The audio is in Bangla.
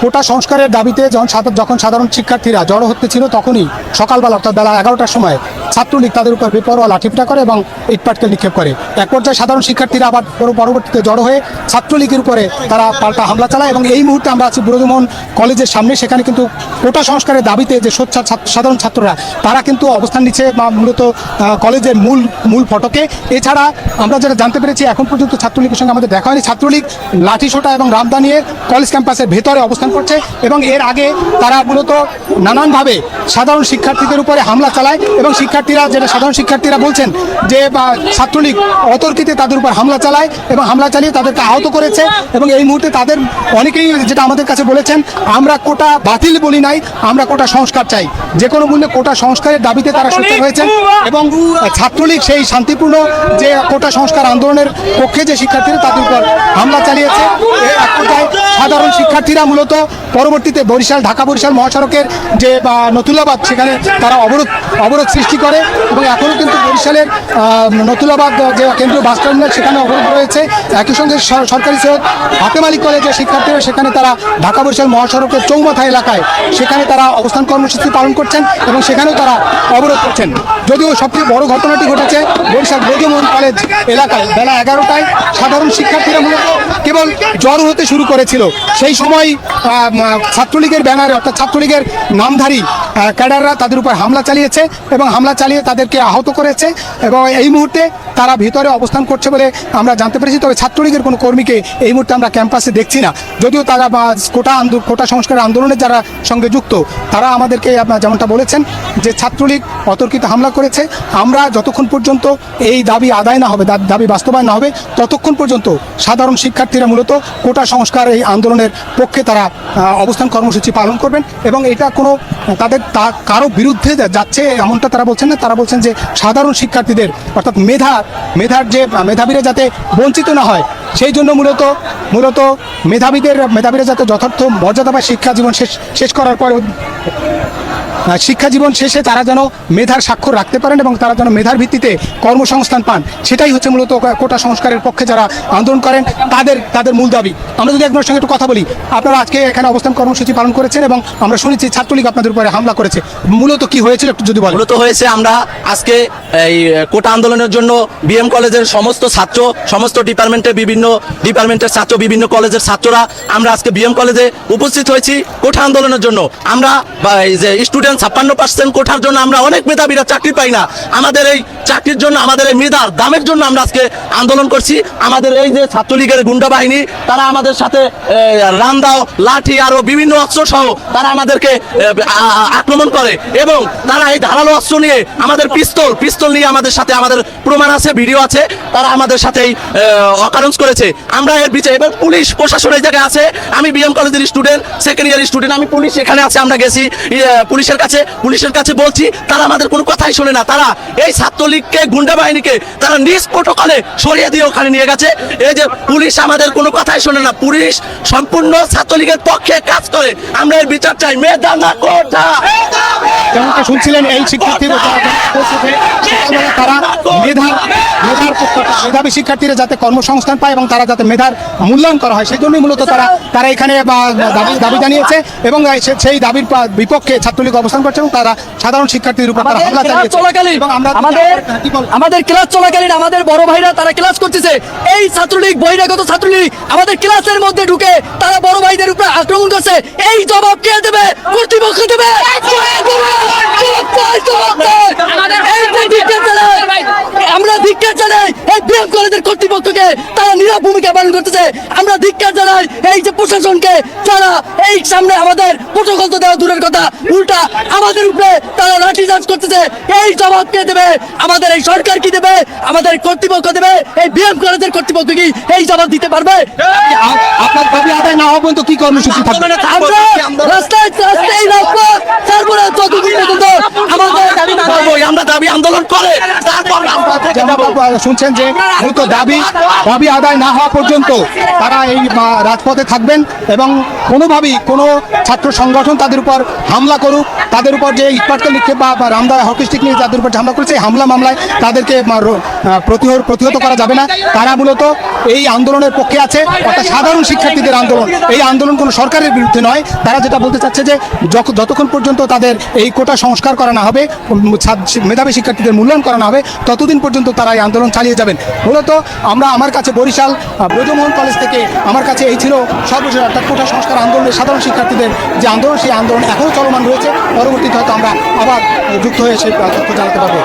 কোটা সংস্কারের দাবিতে যখন যখন সাধারণ শিক্ষার্থীরা জড়ো হতে ছিল তখনই সকালবেলা অর্থাৎ বেলা এগারোটার সময় ছাত্রলীগ তাদের উপর বেপরোয়া লাঠিপটা করে এবং ইটপাটকেল নিক্ষেপ করে। এক পর্যায়ে সাধারণ শিক্ষার্থীরা আবার পরবর্তীতে জড়ো হয়ে ছাত্রলীগের উপরে তারা পাল্টা হামলা চালায় এবং এই মুহূর্তে আমরা আছি বুরুদমোহন কলেজের সামনে। সেখানে কিন্তু কোটা সংস্কারের দাবিতে যে ছাত্র- সাধারণ ছাত্ররা, তারা কিন্তু অবস্থান নিচ্ছে বা মূলত কলেজের মূল মূল ফটকে। এছাড়া আমরা যেটা জানতে পেরেছি এখন পর্যন্ত ছাত্রলীগের সঙ্গে আমাদের দেখা হয়নি। ছাত্রলীগ লাঠিসোটা এবং রামদা নিয়ে কলেজ ক্যাম্পাসের ভেতরে অবস্থান করছে এবং এর আগে তারা মূলত নানানভাবে সাধারণ শিক্ষার্থীদের উপরে হামলা চালায় এবং শিক্ষার্থীরা যেটা সাধারণ শিক্ষার্থীরা বলছেন যে বা, ছাত্রলীগ অতর্কিতে তাদের উপর হামলা চালায় এবং হামলা চালিয়ে তাদেরকে আহত করেছে এবং এই মুহূর্তে তাদের অনেকেই যেটা আমাদের কাছে বলেছেন আমরা কোটা বাতিল বলি নাই আমরা কোটা সংস্কার চাই। যে কোনো মূল্যে কোটা সংস্কারের দাবিতে তারা সোচ্চার হয়েছেন এবং ছাত্রলীগ সেই শান্তিপূর্ণ যে কোটা সংস্কার আন্দোলনের পক্ষে যে শিক্ষার্থীরা তাদের উপর হামলা চালিয়েছে সাধারণ শিক্ষার্থীরা মূলত পরবর্তীতে বরিশাল, ঢাকা বরিশাল মহাসড়কের যে নতুলাবাদ, সেখানে তারা অবরোধ অবরোধ সৃষ্টি করে এবং এখনও কিন্তু বরিশালের নতুলাবাদ যে কেন্দ্রীয় বাস টার্মিনাল, সেখানে অবরোধ রয়েছে। একই সঙ্গে সর- সরকারি সৈয়দ হাতেম কলেজের শিক্ষার্থীরা সেখানে তারা ঢাকা বরিশাল মহাসড়কের চৌমাথা এলাকায় সেখানে তারা অবস্থান কর্মসূচি পালন করছেন এবং সেখানেও তারা অবরোধ করছেন। যদিও সবচেয়ে বড় ঘটনাটি ঘটেছে বরিশাল ব্রজমোহন কলেজ এলাকায় বেলা এগারোটায় সাধারণ শিক্ষার্থীরা মূলত কেবল জ্বর হতে শুরু করেছিল। সেই সময় ছাত্রলীগের ব্যানারে অর্থাৎ ছাত্রলীগের নামধারী ক্যাডাররা তাদের উপর হামলা চালিয়েছে এবং হামলা চালিয়ে তাদেরকে আহত করেছে এবং এই মুহূর্তে তারা ভিতরে অবস্থান করছে বলে আমরা জানতে পেরেছি। তবে ছাত্রলীগের কোনো কর্মীকে এই মুহূর্তে আমরা ক্যাম্পাসে দেখছি না। যদিও তারা বা কোটা কোটা সংস্কার আন্দোলনের যারা সঙ্গে যুক্ত, তারা আমাদেরকে যেমনটা বলেছেন যে ছাত্রলীগ অতর্কিত হামলা করেছে। আমরা যতক্ষণ পর্যন্ত এই দাবি আদায় না হবে দাবি বাস্তবায়ন না হবে, ততক্ষণ পর্যন্ত সাধারণ শিক্ষার্থীরা মূলত কোটা সংস্কার এই আন্দোলনের পক্ষে তারা অবস্থান কর্মসূচি পালন করবেন এবং এটা কোনো, তাদের, তা কারও বিরুদ্ধে যাচ্ছে এমনটা তারা বলছেন না। তারা বলছেন যে সাধারণ শিক্ষার্থীদের, অর্থাৎ মেধা, মেধার যে, মেধাবীরা যাতে বঞ্চিত না হয়, সেই জন্য মূলত মূলত মেধাবীদের, মেধাবীরা যাতে যথার্থ মর্যাদা বা শিক্ষা জীবন শেষ শেষ করার পর শিক্ষা জীবন শেষে তারা যেন মেধার স্বাক্ষর রাখতে পারেন এবং তারা যেন মেধার ভিত্তিতে কর্মসংস্থান পান, সেটাই হচ্ছে মূলত কোটা সংস্কারের পক্ষে যারা আন্দোলন করেন, তাদের তাদের মূল দাবি। আমরা যদি একজনের সঙ্গে একটু কথা বলি, আপনারা আজকে এখানে অবস্থান কর্মসূচি পালন করেছেন এবং আমরা শুনেছি ছাত্রলীগ আপনাদের উপরে হামলা করেছে। মূলত কি হয়েছিল একটু যদি বলেন। মূলত হয়েছে আমরা আজকে এই কোটা আন্দোলনের জন্য বিএম কলেজের সমস্ত ছাত্র, সমস্ত ডিপার্টমেন্টের বিভিন্ন ডিপার্টমেন্টের ছাত্র, বিভিন্ন কলেজের ছাত্ররা আমরা আজকে বিএম কলেজে উপস্থিত হয়েছি কোঠা আন্দোলনের জন্য। আমরা যে স্টুডেন্ট ছাপ্পান্ন পার্সেন্ট কোঠার জন্য আমরা অনেক মেধাবীরা চাকরি পাই না। আমাদের এই চাকরির জন্য, আমাদের এই মেধার দামের জন্য আমরা আজকে আন্দোলন করছি। আমাদের এই যে ছাত্রলীগের গুন্ডা বাহিনী, তারা আমাদের সাথে রান্দাও, লাঠি আরও বিভিন্ন অস্ত্র সহ তারা আমাদেরকে আক্রমণ করে এবং তারা এই ধারালো অস্ত্র নিয়ে আমাদের পিস্তল পিস্তল নিয়ে আমাদের সাথে আমাদের প্রমাণ আছে, ভিডিও আছে। তারা আমাদের সাথেই অকারেন্স করেছে। আমরা এর বিচার এবং পুলিশ, প্রশাসন এই জায়গায় আছে। আমি বিএম কলেজের স্টুডেন্ট, সেকেন্ড ইয়ার স্টুডেন্ট, আমি পুলিশ এখানে আছে, আমরা গেছি। পুলিশের কাছে পুলিশের কাছে বলছি, তারা আমাদের কোনো কথাই শোনে না। তারা এই ছাত্রলীগকে, গুন্ডা বাহিনীকে, তারা নিজ প্রোটোকলে সরিয়ে দিয়ে ওখানে নিয়ে গেছে। এই যে পুলিশ আমাদের কোনো কথাই শোনে না। পুলিশ সম্পূর্ণ ছাত্রলীগের পক্ষে কাজ করে। আমরা এর বিচার চাই। মেয়ে না যেমনটা শুনছিলেন এই শিক্ষার্থীরা সকালবেলা তারা মেধার মেধার মেধাবী শিক্ষার্থীরা যাতে কর্মসংস্থান পায় এবং তারা যাতে মেধার মূল্যায়ন করা হয় সেই জন্যই মূলত তারা তারা এখানে দাবি দাবি জানিয়েছে এবং সেই দাবির বিপক্ষে ছাত্রলীগ অবস্থান করছে এবং তারা সাধারণ শিক্ষার্থীদের উপর তারা হামলা ক্লাস চালিয়েছে। চলাকালীন আমাদের আমাদের ক্লাস চলাকালীন আমাদের বড় ভাইরা তারা ক্লাস করতেছে। এই ছাত্রলীগ বহিরাগত ছাত্রলীগ আমাদের ক্লাসের মধ্যে ঢুকে তারা বড় ভাইদের উপরে আক্রমণ করছে। এই জবাব কে দেবে? কর্তৃপক্ষ দেবে এই যে ধিক্কার জানাই, আমরা এই বিএম কলেজের কর্তৃপক্ষকে তারা নীরব ভূমিকা পালন করতেছে। আমরা ধিক্কার জানাই এই যে প্রশাসনকে যারা এই সামনে আমাদের প্রোটোকল তো দেওয়া দূরের কথা উল্টা আমাদের উপরে তারা লাঠি চার্জ করতেছে। এই জবাব কে দেবে? আমাদের এই সরকার কি দেবে? আমাদের কর্তৃপক্ষ দেবে? এই বিএম কলেজের কর্তৃপক্ষ কি এই জবাব দিতে পারবে? আপনার দাবি আদায় না হওয়া পর্যন্ত কি কর্মসূচি থাকবে? আমরা রাস্তায় রাস্তায় না ততদিন পর্যন্ত আমাদের থাকবোই, আমরা দাবি আন্দোলন করে তারপর আমরা থেকে যেমন যাব। আপনারা শুনছেন যে মূলত দাবি দাবি আদায় না হওয়া পর্যন্ত তারা এই রাজপথে থাকবেন এবং কোনোভাবেই কোনো ছাত্র সংগঠন তাদের উপর হামলা করুক তাদের উপর যে ইটপাটকে নিক্ষেপ বা রামদা হকি স্টিক নিয়ে উপর হামলা করেছে হামলা মামলায় তাদেরকে প্রতিহত প্রতিহত করা যাবে না। তারা মূলত এই আন্দোলনের পক্ষে আছে অর্থাৎ সাধারণ শিক্ষার্থীদের আন্দোলন। এই আন্দোলন কোনো সরকারের বিরুদ্ধে নয়। তারা যেটা বলতে চাচ্ছে যে যতক্ষণ পর্যন্ত তাদের এই কোটা সংস্কার করা না হবে মেধাবী শিক্ষার্থীদের মূল্যায়ন করা না হবে ততদিন পর্যন্ত তারা এই আন্দোলন চালিয়ে যাবেন। মূলত আমরা আমার কাছে বরিশাল ব্রজমোহন কলেজ থেকে আমার কাছে এই ছিল সর্বশেষ অর্থাৎ কোটা সংস্কার আন্দোলনের সাধারণ শিক্ষার্থীদের যে আন্দোলন, সেই আন্দোলন এখনও চলমান রয়েছে। পরবর্তীতে হয়তো আমরা আবার যুক্ত হয়ে সেই তথ্য জানাতে পারব।